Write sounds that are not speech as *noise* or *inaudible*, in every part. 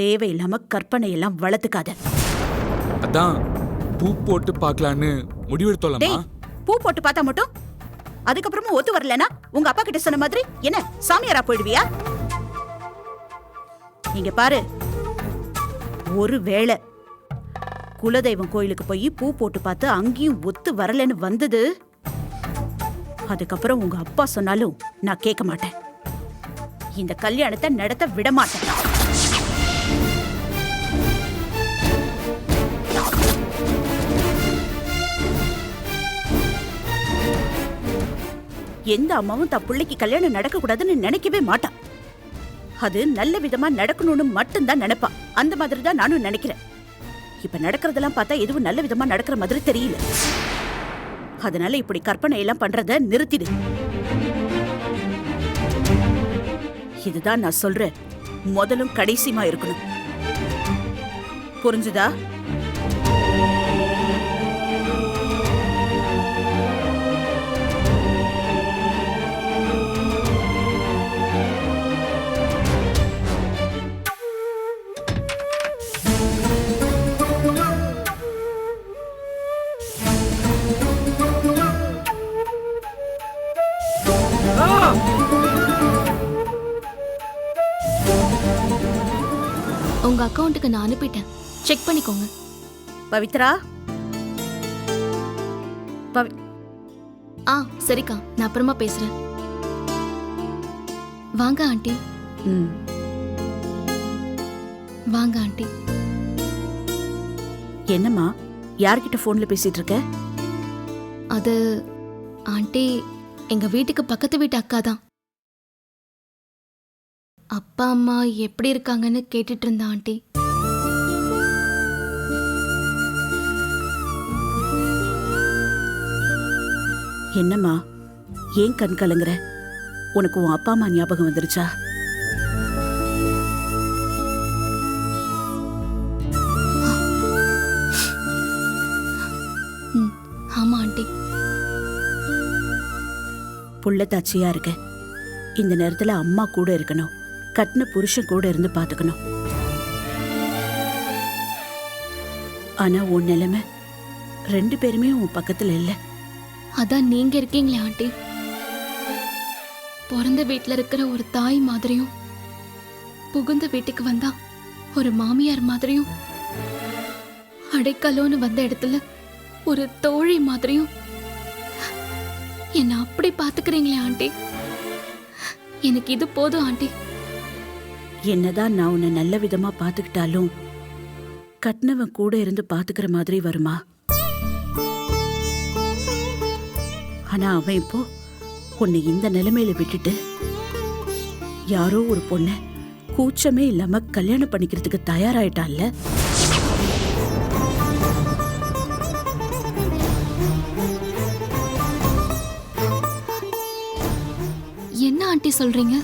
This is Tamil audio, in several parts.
தேவையில்லாம கற்பனை எல்லாம் வளர்த்துக்காத. அதான் பூ போட்டு பார்க்கலான்னு முடிவெடுத்தோம்லம்மா. டேய் பூ போட்டு பார்த்தா மட்டும்? அதுக்கப்புறமும் ஒத்து வரலனா உங்க அப்பா கிட்ட சொன்ன மாதிரி என்ன சாமியாரா போயிடுவியா? இங்க பாரு. ஒரு வேளை குலதெய்வம் கோயிலுக்கு போய் பூ போட்டு பார்த்து அங்கேயும் ஒத்து வரலன்னு வந்தது அதுக்கப்புறம் உங்க அப்பா சொன்னாலும் நான் கேட்க மாட்டேன். இந்த கல்யாணத்தை நடத்த விட மாட்டேன். எந்த அம்மாவும் தன் பிள்ளைக்கு கல்யாணம் நடக்கக்கூடாதுன்னு நினைக்கவே மாட்டான். அது நல்ல விதமா நடக்கணும்னு மட்டும்தான் நினைப்பா. அந்த மாதிரி தான் நானும் நினைக்கிறேன். இப்ப நடக்கிறதெல்லாம் பார்த்தா எதுவும் நல்ல விதமா நடக்கிற மாதிரி தெரியல. அதனால இப்படி கற்பனை எல்லாம் பண்றத நிறுத்திடு. இதுதான் நான் சொல்றேன். முதலும் கடைசியுமா இருக்கணும். புரிஞ்சுதா? உங்க நான் அனுப்பிட்டேன். செக் பண்ணிக்கோங்க. பவித்ரா? பவி ஆ சரிக்கா. நான் அப்புறமா பேசுறேன். வாங்க ஆண்டி. ம். வாங்க ஆண்டி. என்னம்மா? யார்கிட்ட போன்ல பேசிட்டு இருக்க? அது ஆண்டி எங்க வீட்டுக்கு பக்கத்து வீட்டு அக்கா தான். அப்பா அம்மா எப்படி இருக்காங்கன்னு கேட்டுட்டு இருந்தா ஆண்டி. என்னம்மா ஏன் கண் கலங்குற? உனக்கு உன் அப்பா அம்மா ஞாபகம் வந்துருச்சா? ஆமா ஆண்டி. புள்ளத்தாச்சியா இருக்க. இந்த நேரத்துல அம்மா கூட இருக்கணும். கட்டின புருஷன் கூட இருந்து பாத்துக்கணும். ஆனா உன் நிலைமை ரெண்டு பேருமே உன் பக்கத்துல இல்ல. அதான் நீங்க இருக்கீங்களே ஆண்டி. பிறந்த வீட்ல இருக்கிற ஒரு தாய் மாதிரியும் புகுந்த வீட்டுக்கு வந்தா ஒரு மாமியார் மாதிரியும் அடைக்கலோன்னு வந்த இடத்துல ஒரு தோழி மாதிரியும் என்ன அப்படி பாத்துக்கிறீங்களே ஆண்டி. எனக்கு இது போதும் ஆண்டி. என்னதான் நான் உன்னை நல்ல விதமா பாத்துக்கிட்டாலும் கட்டினவன் கூட இருந்து பாத்துக்கிற மாதிரி வருமா? ஆனா அவன் இப்போ உன்னை இந்த நிலைமையில விட்டுட்டு யாரோ ஒரு பொண்ண கூச்சமே இல்லாம கல்யாணம் பண்ணிக்கிறதுக்கு தயாராயிட்டான்ல? என்ன ஆண்டி சொல்றீங்க?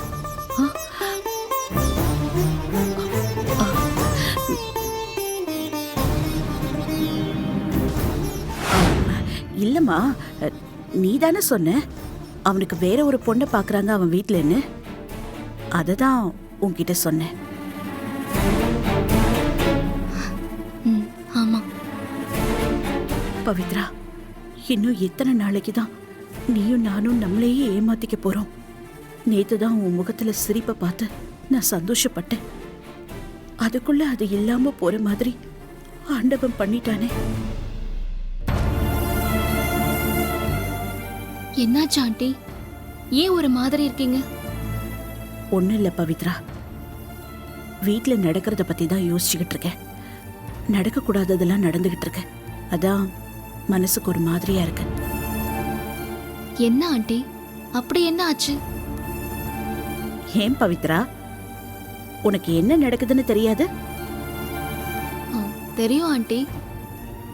இல்லம்மா நீ தானே சொன்ன? அவனுக்கு வேற ஒரு பொண்ணை பாக்குறாங்க அவன் வீட்லன்னு. அதை தான் உன்கிட்ட சொன்னேன். ம் ஆமா. பவித்ரா இன்னும் எத்தனை நாளைக்கு தான் நீயும் நானும் நம்மளையே ஏமாத்திக்க போறோம்? நேத்து தான் உன் முகத்துல சிரிப்பை பார்த்து நான் சந்தோஷப்பட்டேன். அதுக்குள்ள அது இல்லாம போற மாதிரி ஆண்டவன் பண்ணிட்டானே. என்னாச்சு ஆண்டி? ஏன் ஒரு மாதிரி இருக்கீங்க? ஒன்றும் இல்லை பவித்ரா. வீட்டில் நடக்கிறத பற்றி தான் யோசிச்சுக்கிட்டு இருக்கேன். நடக்கக்கூடாததெல்லாம் நடந்துகிட்டு இருக்கு. அதான் மனசுக்கு ஒரு மாதிரியா இருக்கு. என்ன ஆண்டி? அப்படி என்ன ஆச்சு? ஏன் பவித்ரா? உனக்கு என்ன நடக்குதுன்னு தெரியாது? ஆ, தெரியும் ஆண்டி.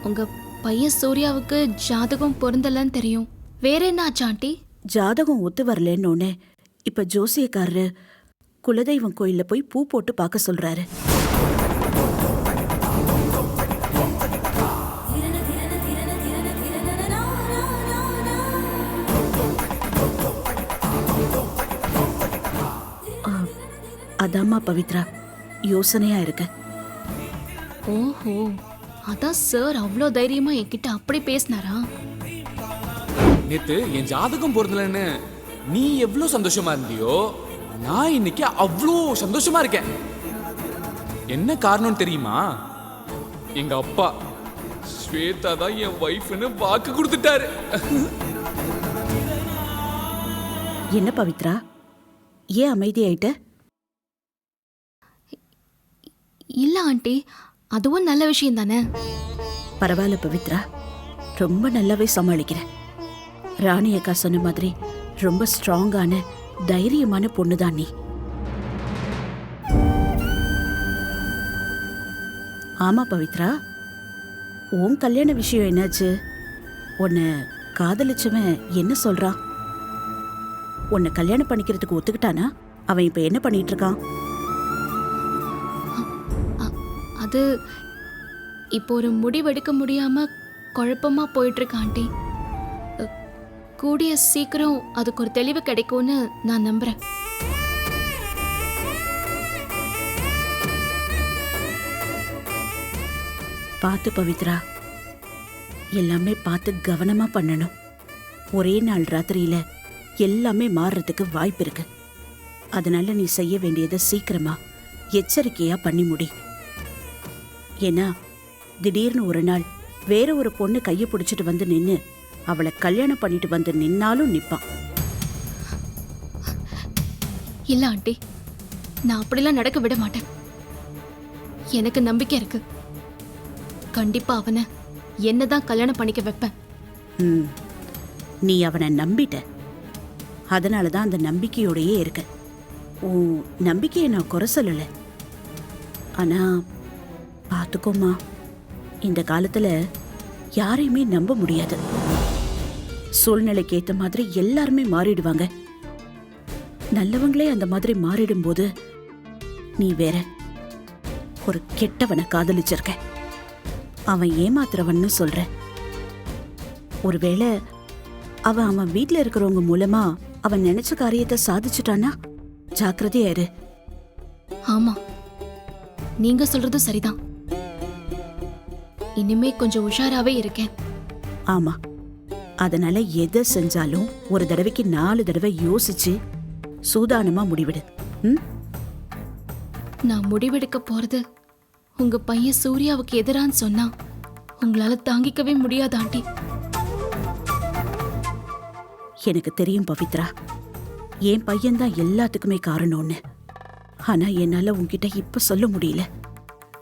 உங்க பையன் சூர்யாவுக்கு ஜாதகம் பொருந்தலன்னு தெரியும். வேற என்ன ஆச்சு ஆண்டி ஜாதகம் ஒத்து வரலன்னு இப்ப ஜோசியக்காரரு குலதெய்வம் கோயில்ல போய் பூ போட்டு பார்க்க சொல்றாரு. அதாம்மா பவித்ரா யோசனையா இருக்கு. ஓஹோ அதான் சார் அவ்வளோ தைரியமா என்கிட்ட அப்படி பேசினாரா? நேத்து என் ஜாதகம் பொருந்தலன்னு நீ எவ்வளவு சந்தோஷமா இருந்தியோ நான் இன்னைக்கு அவ்வளோ சந்தோஷமா இருக்கேன். என்ன காரணம் தெரியுமா? எங்க அப்பா ஸ்வேதா தான் என் ஒய்ஃப்னு வாக்கு கொடுத்துட்டாரு. என்ன பவித்ரா? ஏன் அமைதியாயிட்ட? இல்ல ஆண்டி அதுவும் நல்ல விஷயம் தானே பரவாயில்ல பவித்ரா. ரொம்ப நல்லாவே சமாளிக்கிற ராணி அக்கா சொன்ன மாதிரி ரொம்ப ஸ்ட்ராங்கான தைரியமான பொண்ணுதான் நீ. ஆமா பவித்ரா. உன் கல்யாண விஷயம் என்னாச்சு? உன்னை காதலிச்சவன் என்ன சொல்றான் உன்னை கல்யாணம் பண்ணிக்கிறதுக்கு ஒத்துக்கிட்டானா? அவன் இப்போ என்ன பண்ணிட்டு இருக்கான்? அது இப்போ ஒரு முடிவெடுக்க முடியாம குழப்பமா போயிட்டு ஆண்டி. கூடிய சீக்கிரம் அதுக்கு ஒரு தெளிவு கிடைக்கும்னு நான் நம்புறேன். பார்த்து பவித்ரா. எல்லாமே பார்த்து கவனமா பண்ணணும். ஒரே நாள் ராத்திரியில எல்லாமே மாறுறதுக்கு வாய்ப்பு இருக்கு. அதனால நீ செய்ய வேண்டியதை சீக்கிரமா எச்சரிக்கையா பண்ணி முடி. ஏன்னா திடீர்னு ஒரு நாள் வேற ஒரு பொண்ணு கையை பிடிச்சிட்டு வந்து நின்னு அவளை கல்யாணம் பண்ணிட்டு வந்து நின்னாலும் நிப்பான். இல்ல ஆண்டி. நான் அப்படிலாம் நடக்க விட மாட்டேன். எனக்கு நம்பிக்கை இருக்கு. கண்டிப்பா அவனை என்னதான் கல்யாணம் பண்ணிக்க வைப்பேன். ம். நீ அவனை நம்பிட்ட. அதனால தான் அந்த நம்பிக்கையோடையே இருக்க. உன் நம்பிக்கையை நான் குறை சொல்லல. ஆனா பார்த்துக்கோமா இந்த காலத்துல யாரையுமே நம்ப முடியாது. சூழ்நிலைக்கு ஏத்த மாதிரி எல்லாருமே மாறிடுவாங்க. நல்லவங்களே அந்த மாதிரி மாறிடும்போது நீ வேற ஒரு கெட்டவனை காதலிச்சிருக்க. அவன் ஏமாத்துறவன்னு சொல்ற. ஒருவேளை அவன் அவன் வீட்ல இருக்கிறவங்க மூலமா அவன் நினைச்ச காரியத்தை சாதிச்சுட்டானா ஜாக்கிரதையா இரு ஆமா. நீங்க சொல்றது சரிதான். இனிமே கொஞ்சம் உஷாராவே இருக்கேன். ஆமா. அதனால எதை செஞ்சாலும் ஒரு தடவைக்கு நாலு தடவை யோசிச்சு சூதானமா முடிவிடு. ம்? நான் முடிவெடுக்க போறது உங்க பையன் சூர்யாவுக்கு எதிரான்னு சொன்னா உங்களால தாங்கிக்கவே முடியாது ஆண்டி. எனக்கு தெரியும் பவித்ரா. என் பையன்தான் எல்லாத்துக்குமே காரணம்னு. ஆனா என்னால உன்கிட்ட இப்ப சொல்ல முடியல.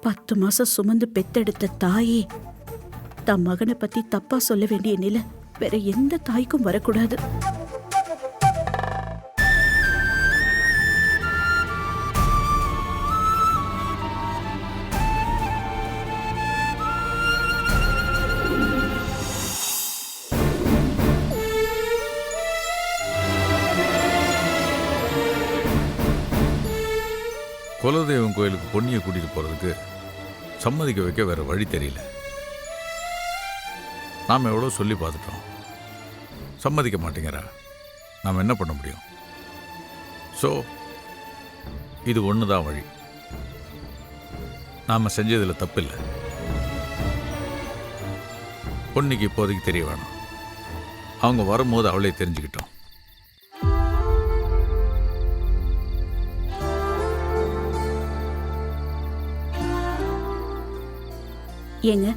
பத்து மாசம் சுமந்து பெத்தெடுத்த தாயே தன் மகனை பத்தி தப்பா சொல்ல வேண்டிய நிலை வேற எந்த தாய்க்கும் வரக்கூடாது. குலதெய்வம் கோயிலுக்கு பொன்னியை கூட்டிட்டு போறதுக்கு சம்மதிக்க வைக்க வேற வழி தெரியல. நாம் எவ்வளோ சொல்லி பார்த்துட்டோம். சம்மதிக்க மாட்டேங்கிறா. நாம் என்ன பண்ண முடியும்? ஸோ இது ஒன்று தான் வழி. நாம் செஞ்சதில் தப்பில்லை. பொண்ணுக்கு இப்போதைக்கு தெரிய வேணாம். அவங்க வரும்போது அவளே தெரிஞ்சுக்கிட்டோம். ஏங்க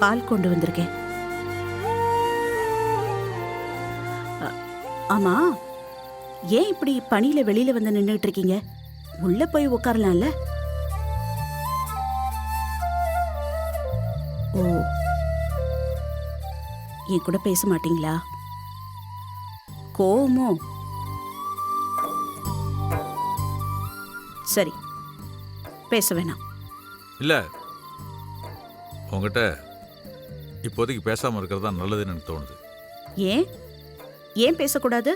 பால் கொண்டு வந்திருக்கேன். ஆமா ஏன் இப்படி பனியில வெளியில வந்து நின்றுட்டு இருக்கீங்க உள்ள போய் உட்காரலாம்ல? ஓ என் கூட பேச மாட்டீங்களா? கோமோ சரி பேச வேணாம். இல்லை உங்ககிட்ட இப்போதைக்கு பேசாமல் இருக்கிறது தான் நல்லதுன்னு எனக்கு தோணுது. ஏன்? ஏன் பேசக்கூடாது?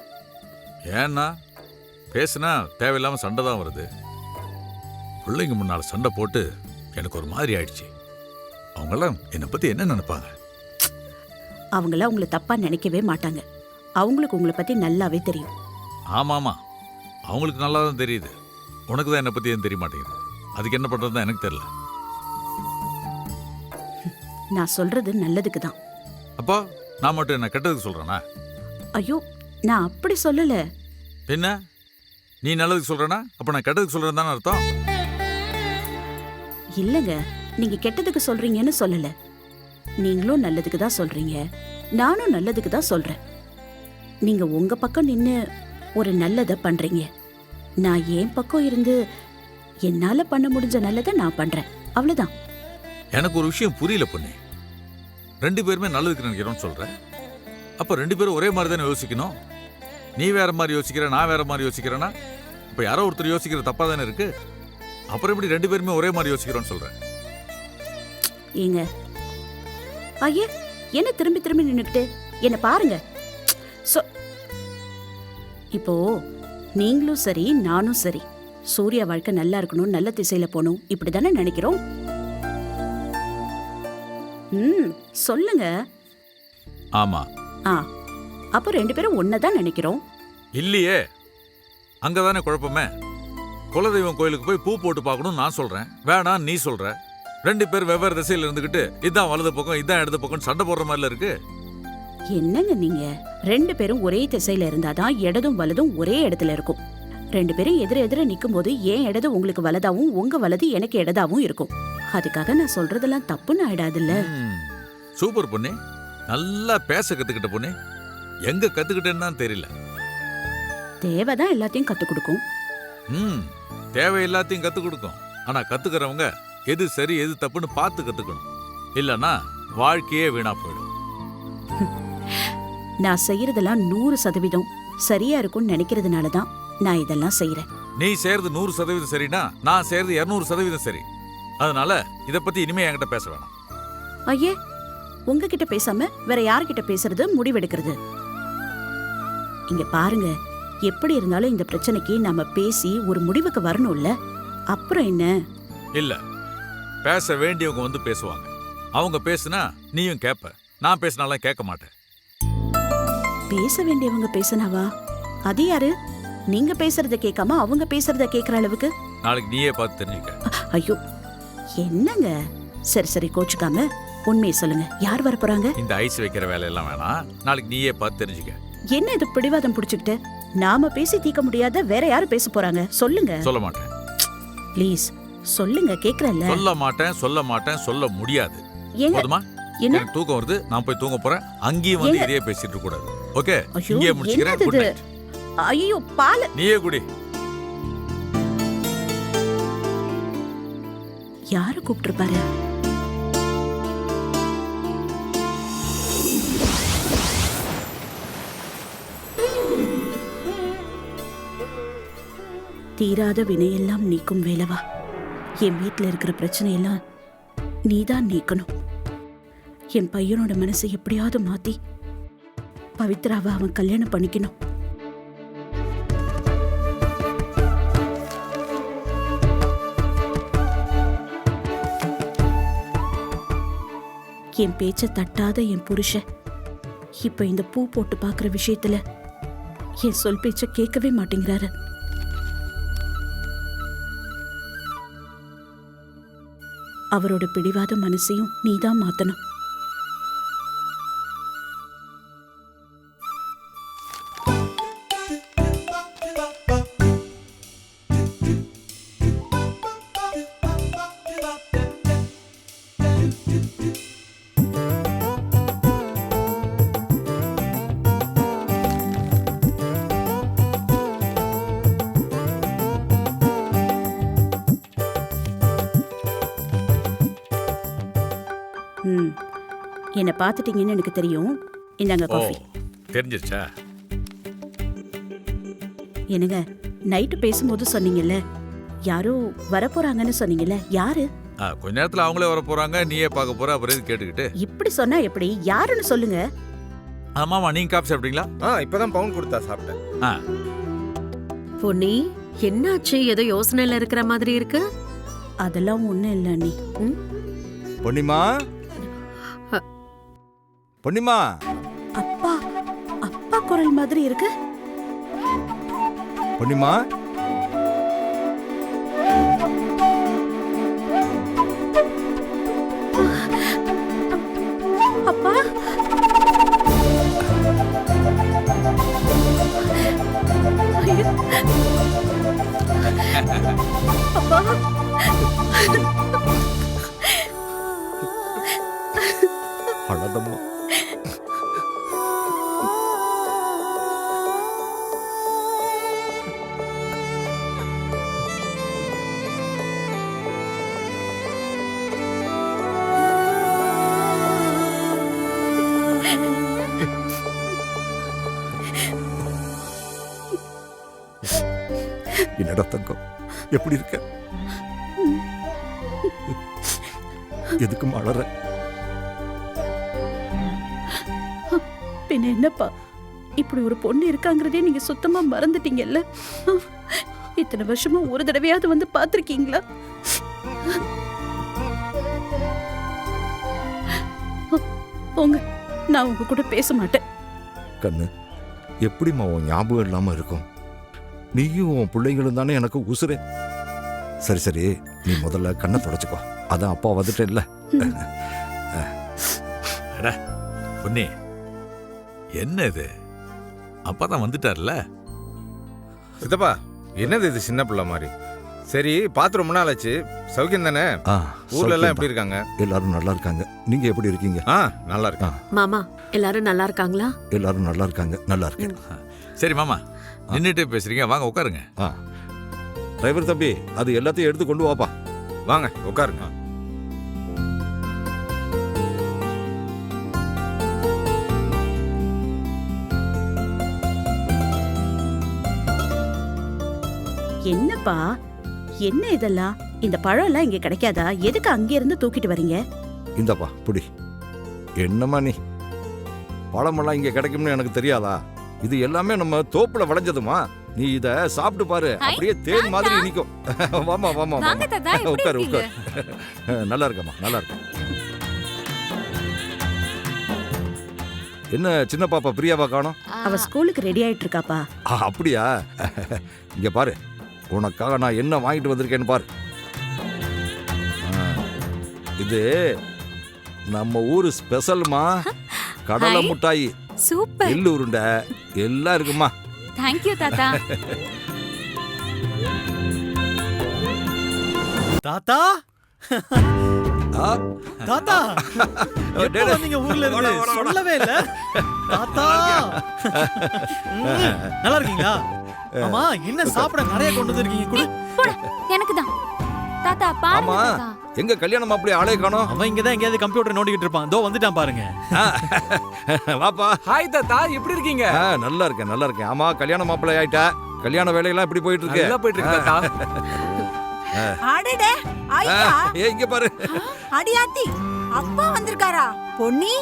ஏன்னா பேசுனா தேவையில்லாமல் சண்டை தான் வருது. பிள்ளைங்க முன்னால் சண்டை போட்டு எனக்கு ஒரு மாதிரி ஆயிடுச்சு. அவங்களாம் என்னை பற்றி என்ன நினைப்பாங்க? அவங்கள உங்களை தப்பா நினைக்கவே மாட்டாங்க. அவங்களுக்கு உங்களை பத்தி நல்லாவே தெரியும். ஆமாமா. அவங்களுக்கு நல்லா தான் தெரியுது. உனக்கு தான் என்னை பற்றி எதுவும் தெரிய மாட்டேங்குது? அதுக்கு என்ன பண்ணுறது எனக்கு தெரியல. நான் சொல்றது நல்லதுக்கு தான். அப்போ நான் மட்டும் என்ன கெட்டதுக்கு சொல்கிறேனா ஐயோ நான் அப்படி சொல்லல. என்ன நீ நல்லதுக்கு சொல்கிறேனா அப்போ நான் கெட்டதுக்கு சொல்கிறேன் தானே அர்த்தம்? இல்லங்க நீங்க கெட்டதுக்கு சொல்றீங்கன்னு சொல்லல. நீங்களும் நல்லதுக்கு தான் சொல்றீங்க. நானும் நல்லதுக்கு தான் சொல்றேன். நீங்க உங்க பக்கம் நின்னு ஒரு நல்லதை பண்றீங்க. நான் என் பக்கம் இருந்து என்னால பண்ண முடிஞ்ச நல்லதை நான் பண்றேன். அவ்வளவுதான். எனக்கு ஒரு விஷயம் புரியல பொண்ணு ரெண்டு பேருமே நல்லதுக்கு நினைக்கிறோம்னு சொல்கிறேன் அப்போ ரெண்டு பேரும் ஒரே மாதிரி தானே யோசிக்கணும்? நீ வேற மாதிரி யோசிக்கிற நான் வேற மாதிரி யோசிக்கிறேன்னா இப்போ யாரோ ஒருத்தர் யோசிக்கிற தப்பாக தானே இருக்கு? அப்புறம் எப்படி ரெண்டு பேருமே ஒரே மாதிரி யோசிக்கிறோம்னு சொல்கிறேன் ஏங்க. ஐயே என்ன திரும்பி திரும்பி நின்னுக்கிட்டு? என்னை பாருங்க. சொ இப்போ நீங்களும் சரி நானும் சரி. சூர்யா வாழ்க்கை நல்லா இருக்கணும் நல்ல திசையில் போகணும் இப்படி தானே நினைக்கிறோம்? ம் சொல்லுங்க. ஆமாம் ஆ அப்போ ரெண்டு பேரும் ஒன்னதான் நினைக்கிறோம். இல்லையே. அங்கே தானே குழப்பமே. குலதெய்வம் கோயிலுக்கு போய் பூ போட்டு பார்க்கணும்னு நான் சொல்கிறேன் வேணாம் நீ சொல்கிற ரெண்டு பேர் வெவ்வேறு திசையில் இருந்துக்கிட்டு இதான் வலது பக்கம் இதான் இடது பக்கம் சண்டை போடுற மாதிரில இருக்கு. என்னங்க நீங்க? ரெண்டு பேரும் ஒரே திசையில இருந்தாதான் இடதும் வலதும் ஒரே இடத்துல இருக்கும். ரெண்டு பேரும் எதிர எதிர நிக்கும் போது ஏன் இடது உங்களுக்கு வலதாவும் உங்க வலது எனக்கு இடதாவும் இருக்கும். அதுக்காக நான் சொல்றதெல்லாம் தப்புன்னு ஆயிடாதுல்ல. சூப்பர் பொண்ணு. நல்லா பேச கத்துக்கிட்ட பொண்ணு. எங்க கத்துக்கிட்டேன்னு தான் தெரியல. தேவைதான் எல்லாத்தையும் கத்து கொடுக்கும். ம் தேவை எல்லாத்தையும் கத்து கொடுக்கும். ஆனா கத்துக்கிறவங்க எது சரி எது தப்புன்னு பார்த்து கத்துக்கணும். இல்லனா வாழ்க்கையே வீணா போயிடும். *laughs* நான் செய்யறதெல்லாம் நூறு சதவீதம் சரியா இருக்கும்னு நினைக்கிறதுனால தான் நான் இதெல்லாம் செய்யறேன் நீ செய்யறது நூறு சதவீதம் சரினா நான் செய்யறது இருநூறு சதவீதம் சரி. அதனால இத பத்தி இனிமே என்கிட்ட பேச வேணாம். ஐயே உங்ககிட்ட பேசாம வேற யார்கிட்ட பேசுறது முடிவெடுக்கிறது? இங்க பாருங்க எப்படி இருந்தாலும் இந்த பிரச்சனைக்கு நாம பேசி ஒரு முடிவுக்கு வரணும்ல? அப்புறம் என்ன? இல்ல பேச வேண்டியவங்க வந்து பேசுவாங்க. அவங்க பேசுனா நீயும் கேப்ப. நான் பேசினாலாம் கேட்க மாட்டேன். பேச வேண்டியவங்க பேசினாவா? அது யாரு? நீங்க பேசுறத கேட்காம அவங்க பேசுறத கேக்குற அளவுக்கு? நாளைக்கு நீயே பார்த்து தெரிஞ்சுக்க. ஐயோ என்னங்க? சரி சரி கோச்சுக்காம உண்மையை சொல்லுங்க. யார் வர போறாங்க? இந்த ஐஸ் வைக்கிற வேலையெல்லாம் வேணாம். நாளைக்கு நீயே பார்த்து தெரிஞ்சுக்க. என்ன இது பிடிவாதம் புடிச்சுக்கிட்டு? நாம பேசி தீர்க்க முடியாத வேற யாரு பேச போறாங்க? சொல்லுங்க. சொல்ல மாட்டேன். ப்ளீஸ் சொல்லுங்க கேக்குறல்ல சொல்ல மாட்டேன் சொல்ல மாட்டேன் சொல்ல முடியாது. ஏங்க போதுமா? என்ன? எனக்கு தூக்கம் வருது நான் போய் தூங்க போறேன். அங்கேயும் வந்து ஏங்க? இதையே பேசிட்டு இருக்க கூடாது. ஓகே? ஐயோ இங்கேயே முடிச்சுக்கிறேன். என்னது குட் இது? நைட் ஐயோ பால. நீயே குடி. யார கூப்பிட்டுருப்பாரு? தீராத வினையெல்லாம் நீக்கும் வேலவா? என் வீட்டில் இருக்கிற பிரச்சனையெல்லாம் நீ தான் நீக்கணும். என் பையனோட மனசை எப்படியாவது மாற்றி பவித்ராவை அவன் கல்யாணம் பண்ணிக்கணும். என் பேச்ச தட்டாத என் புருஷன். இப்ப இந்த பூ போட்டு பார்க்குற விஷயத்துல என் சொல் பேச்ச கேட்கவே மாட்டேங்கிறாரு. அவரோட பிடிவாத மனசையும் நீதான் மாத்தணும். என்னை பார்த்துட்டீங்கன்னு எனக்கு தெரியும். இந்தாங்க காஃபி தெரிஞ்சிருச்சா? என்னங்க நைட்டு பேசும்போது சொன்னீங்கல்ல யாரோ வரப்போறாங்கன்னு சொன்னீங்கல்ல யாரு? ஆ, கொஞ்ச நேரத்துல அவங்களே வர போறாங்க நீயே பார்க்க போற அப்புறம் கேட்டுக்கிட்டு? இப்படி சொன்னா எப்படி? யாருன்னு சொல்லுங்க. ஆமாமா நீங்க காஃபி சாப்பிட்டீங்களா ஆ இப்பதான் பவுன் கொடுத்தா சாப்பிட்டேன். ஆ. பொன்னி என்னாச்சு? ஏதோ யோசனையில இருக்கிற மாதிரி இருக்கு? அதெல்லாம் ஒண்ணும் இல்ல நீ பொன்னிமா பொன்னிமா. அப்பா அப்பா குரல் மாதிரி இருக்கு. பொன்னிமா. அப்பா. ஐயோ. அப்பா. என்னடா தங்கம். எப்படி இருக்க? எதுக்கும் அழற பின்ன என்னப்பா? இப்படி ஒரு பொண்ணு இருக்காங்கிறதே நீங்க சுத்தமா மறந்துட்டீங்கல்ல? இத்தனை வருஷமா ஒரு தடவையாவது வந்து பாத்திருக்கீங்களா போங்க நான் உங்க கூட பேச மாட்டேன். கண்ணு எப்படிம்மா உன் ஞாபகம் இல்லாம இருக்கும்? நீயும் உன் பிள்ளைங்களும் தானே எனக்கு உசுரு சரி சரி. நீ முதல்ல கண்ணை தொடச்சுக்கோ. அதான் அப்பா வந்துட்டேன் இல்ல பொன்னி. என்ன இது? அப்பா தான் வந்துட்டார்ல? சித்தப்பா என்னது இது சின்ன பிள்ளை மாதிரி? சரி பார்த்து ரொம்ப நாள் ஆச்சு சௌக்கியம் தானே? ஆ, ஊர்ல எல்லாம். எப்படி இருக்காங்க? எல்லாரும் நல்லா இருக்காங்க. நீங்க எப்படி இருக்கீங்க? ஆ நல்லா இருக்கேன். மாமா எல்லாரும் நல்லா இருக்காங்களா? எல்லாரும் நல்லா இருக்காங்க. நல்லா இருக்கேன். சரி மாமா. நின்னுட்டே பேசுறீங்க. வாங்க உட்காருங்க. ஆ. டிரைவர் தம்பி அது எல்லாத்தையும் எடுத்து கொண்டு வாப்பா. வாங்க உட்காருங்க. என்னப்பா? என்ன இதெல்லாம்? இந்த பழம் எல்லாம் இங்க கிடைக்காதா? எதுக்கு அங்க இருந்து தூக்கிட்டு வரீங்க? இந்தாப்பா புடி. என்னம்மா நீ? பழமெல்லாம் இங்க கிடைக்கும்னு எனக்கு தெரியாதா? இது எல்லாமே நம்ம தோப்புல விளைஞ்சதுமா? நீ இத சாப்பிட்டு பாரு. அப்படியே தேன் மாதிரி இனிக்கும் வாமா வாமா உட்காரு உட்காரு. *laughs* நல்லா இருக்கம்மா நல்லா இருக்க. என்ன சின்ன பாப்பா பிரியாவா காணோம்? அவ ஸ்கூலுக்கு ரெடி ஆயிட்டு இருக்காப்பா. ஆ, அப்படியா? *laughs* இங்க பாரு. உனக்காக நான் என்ன வாங்கிட்டு வந்திருக்கேன்னு பாரு. இது நம்ம ஊரு ஸ்பெஷல்மா. கடலை. முட்டாய். சூப்பர். எள்ளு உருண்டை எல்லாம் இருக்குமா? தேங்க்யூ தாத்தா. தாத்தா? ஆ, தாத்தா *laughs* எப்ப. வந்தீங்க ஊர்ல இருந்து. சொல்லவே இல்ல. தாத்தா. ம், நல்லா இருக்கீங்களா? ஆமா என்ன சாப்பிட நிறைய கொண்டு வந்திருக்கீங்க? குடு. எனக்கு தான். தாத்தா பாருங்க ஆமா. தாத்தா. எங்க கல்யாணம் அப்படி ஆளே காணோம். அவன் இங்க தான் எங்கேயாவது கம்ப்யூட்டர் நோண்டிக்கிட்டு இருப்பான். தோ வந்துட்டான் பாருங்க. ஆ, வாப்பா. ஹாய் தாத்தா. எப்படி இருக்கீங்க? ஆ, நல்லா இருக்கேன் நல்லா இருக்கேன். ஆமா கல்யாண மாப்பிள்ளை ஆயிட்டா? கல்யாண வேலையெல்லாம் எப்படி போயிட்டு இருக்கு. நல்லா போயிட்டு இருக்கு தாத்தா. அடடே ஐயா ஏ இங்க பாரு. அடியாத்தி அப்பா வந்திருக்காரா? பொன்னி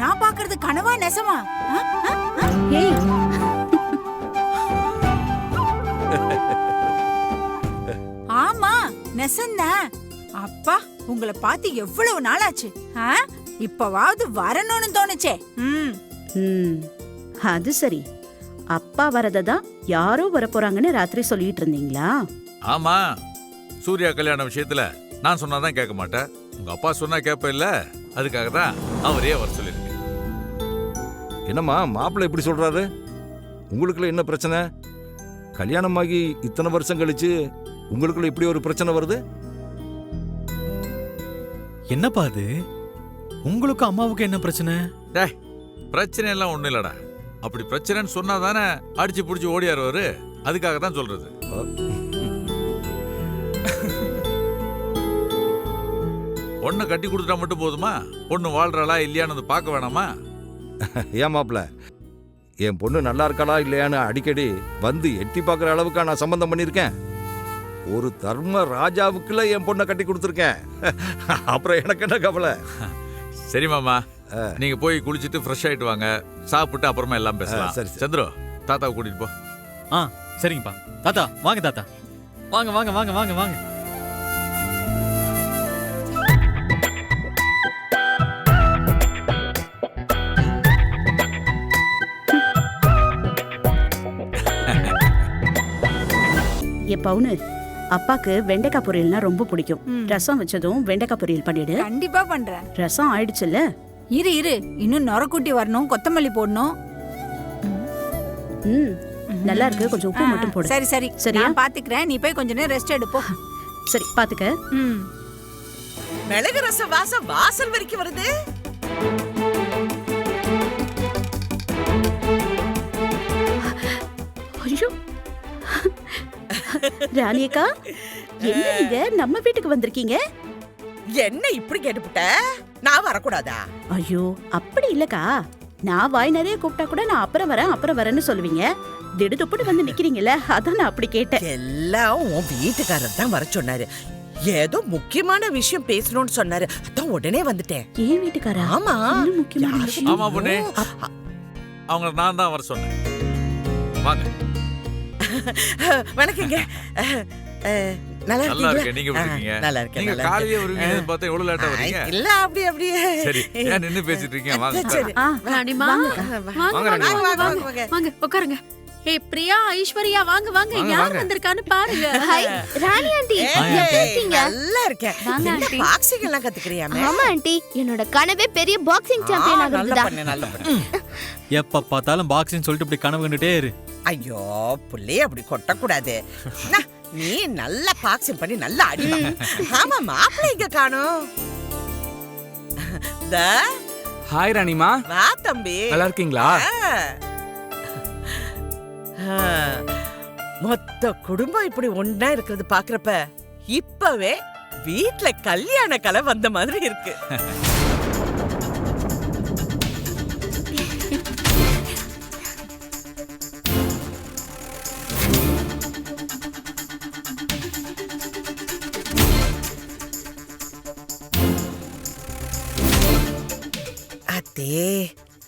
நான் பாக்குறது கனவா நெசமா? ஆ? ஆ? ஆ? ஏய். ஆமா நெசந்தான். அப்பா உங்களை பார்த்து எவ்வளவு நாளாச்சு? ஆ? இப்பவாவது வரணும்னு தோணுச்சே. ம். ம். அது சரி. அப்பா வரதை தான் யாரோ வரப்போறாங்கன்னு ராத்திரி சொல்லிட்டு இருந்தீங்களா? ஆமா. சூர்யா கல்யாண விஷயத்துல நான் சொன்னாதான் கேட்க மாட்டேன். உங்க அப்பா சொன்னா கேட்ப இல்ல அதுக்காக தான் அவரே வர சொல்லியிருக்கு என்னம்மா மாப்பிள்ளை இப்படி சொல்றாரு? உங்களுக்குள்ள என்ன பிரச்சனை? கல்யாணமாகி இத்தனை வருஷம் கழிச்சு உங்களுக்குள்ள இப்படி ஒரு பிரச்சனை வருது? என்னப்பா அது? உங்களுக்கு அம்மாவுக்கு என்ன பிரச்சனை? பிரச்சனை எல்லாம் ஒண்ணும் இல்லடா. அப்படி பிரச்சனைன்னு சொன்னா தானே அடிச்சு புடிச்சு ஓடியாருவாரு அதுக்காக தான் சொல்றது. பொண்ணை கட்டி கொடுத்துட்டா மட்டும் போதுமா? பொண்ணு வாழ்றாளா இல்லையான்னு வந்து பார்க்க வேணாமா? ஏன் மாப்பிள்ள? என் பொண்ணு நல்லா இருக்காளா இல்லையான்னு அடிக்கடி வந்து எட்டி பார்க்குற அளவுக்கு நான் சம்பந்தம் பண்ணியிருக்கேன். ஒரு தர்ம ராஜாவுக்குள்ள என் பொண்ணை கட்டி கொடுத்துருக்கேன். அப்புறம் எனக்கு என்ன கவலை? சரி மாமா நீங்க போய் குளிச்சுட்டு ஃப்ரெஷ் ஆயிட்டு வாங்க. சாப்பிட்டு அப்புறமா எல்லாம் பேசலாம். சரி. சந்திரு தாத்தாவை கூட்டிட்டு போ. ஆ சரிங்கப்பா. தாத்தா வாங்க தாத்தா. வாங்க வாங்க வாங்க வாங்க வாங்க. பவுனு அப்பாக்கு வெண்டைக்காய் பொரியல்னா ரொம்ப பிடிக்கும். ரசம் வச்சதும் வெண்டைக்காய் பொரியல் பண்ணிடு. கண்டிப்பா பண்றேன். ரசம் ஆயிடுச்சுல்ல? இரு இரு. இன்னும் நொரக்குட்டி வரணும் கொத்தமல்லி போடணும். ம். நல்லா இருக்கு. கொஞ்சம் உப்பு மட்டும் போடு. சரி சரி. சரியா? நான் பாத்துக்கிறேன். நீ போய் கொஞ்ச நேரம் ரெஸ்ட் எடுப்போ. சரி பாத்துக்க. ம். மிளகு ரசம் வாசம் வாசல் வரைக்கும் வருது. ராணியக்கா என்ன நீங்க நம்ம வீட்டுக்கு வந்திருக்கீங்க? என்ன இப்படி கேட்டுப்புட்ட? நான் வரக்கூடாதா? ஐயோ அப்படி இல்லக்கா. நான் வாய் நிறைய கூப்பிட்டா கூட நான் அப்புறம் வரேன் அப்புறம் வரேன்னு சொல்லுவீங்க. திடுதுப்புன்னு வந்து நிக்கிறீங்கல்ல அதான் நான் அப்படி கேட்டேன். எல்லாம் உன் வீட்டுக்காரர் தான் வர சொன்னாரு. ஏதோ முக்கியமான விஷயம் பேசணும்னு சொன்னாரு. அதான் உடனே வந்துட்டேன். ஏன் வீட்டுக்காரா? ஆமா. இன்னும் முக்கியமான விஷயம்? ஆமா பொண்ணு. அப்- அவங்க நான் தான் வர சொன்னேன். வாங்க. *laughs* வணக்கங்க. நல்லா இருக்கேன். நீங்க இருக்கீங்க? நல்லா இருக்கேன் நீங்க காலையிலே. வருவீங்கன்னு பார்த்தா எவ்வளவு லேட்டா வரீங்க ஆ, இல்ல அப்படி அப்படியே சரி ஏன் நின்னு பேசிட்டு இருக்கீங்க? வாங்க உட்காருங்க. ஏய் பிரியா ஐஸ்வர்யா வாங்க வாங்க யார். வந்திருக்கான்னு பாருங்க. *laughs* ராணி ஆண்டி எப்படி இருக்கீங்க? நல்லா இருக்கேன். வாங்க, ஆண்டி. பாக்ஸிங் எல்லாம் கத்துக்கிறியாமே? ஆமா ஆண்டி. என்னோட கனவே பெரிய பாக்ஸிங் சாம்பியன் ஆ, நல்லா ஆகுறதுதான் பண்ணு நல்லா பண்ணு. எப்ப பார்த்தாலும் பாக்ஸிங் சொல்லிட்டு இப்படி கனவு கண்டுட்டே இரு. ஐயோ புள்ளைய அப்படி கொட்டக்கூடாது. அண்ணா, நீ நல்லா பாக்ஸிங் பண்ணி நல்லா அடிமா ஆமா மாப்பிள்ளை இங்க காணும்? தா, ஹாய் ராணிமா வா தம்பி. நல்லா இருக்கீங்களா. மொத்த குடும்பம் இப்படி ஒன்னா இருக்கிறது பாக்குறப்ப இப்பவே வீட்ல கல்யாண கலை வந்த மாதிரி இருக்கு. *laughs*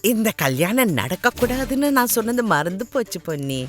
இந்த கல்யாணம் நடக்கக்கூடாதுன்னு நான் சொன்னது மறந்து போச்சு பொன்னி.